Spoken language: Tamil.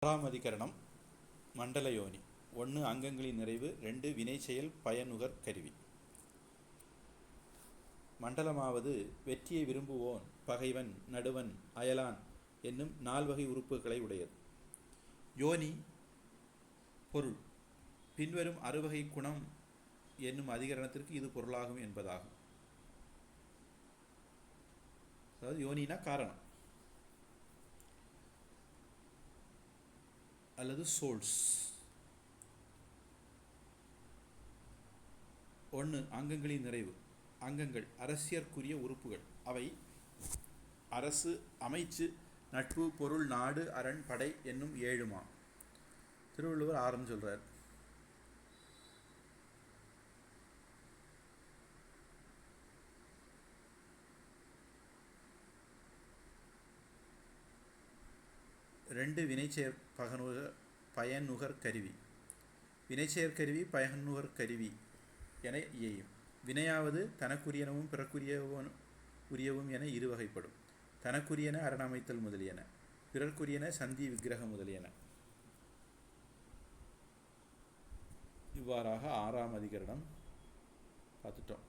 ஆறாம் அதிகரணம் மண்டல யோனி ஒன்று அங்கங்களின் நிறைவு ரெண்டு வினை செயல் பயனுகர் கருவி. மண்டலமாவது வெற்றியை விரும்புவோன் பகைவன் நடுவன் அயலான் என்னும் நால்வகை உறுப்புகளை உடையது. யோனி பொருள். பின்வரும் அறுவகை குணம் என்னும் அதிகரணத்திற்கு இது பொருளாகும் என்பதாகும். அதாவது யோனினா காரணம். அல்லது சோல்ஸ் ஒன்று அங்கங்களின் நிறைவு. அங்கங்கள் அரசியற்குரிய உறுப்புகள். அவை அரசு அமைச்சு நட்பு பொருள் நாடு அரண் படை என்னும் ஏழுமா. திருவள்ளுவர் ஆறுன்னு சொல்கிறார் ரெண்டு வினைச்சேர் பகனுக பயனுகர் கருவி. வினைச்செயற் கருவி பயனுகர் கருவி என இயையும். வினையாவது தனக்குரியனவும் பிறக்குரியவன் உரியவும் என இரு வகைப்படும் தனக்குரியன அரணமைத்தல் முதலியன பிறர்க்குரியன சந்தி விக்கிரகம் முதலியன. இவ்வாறாக ஆறாம் அதிகரணம் பார்த்துட்டோம்.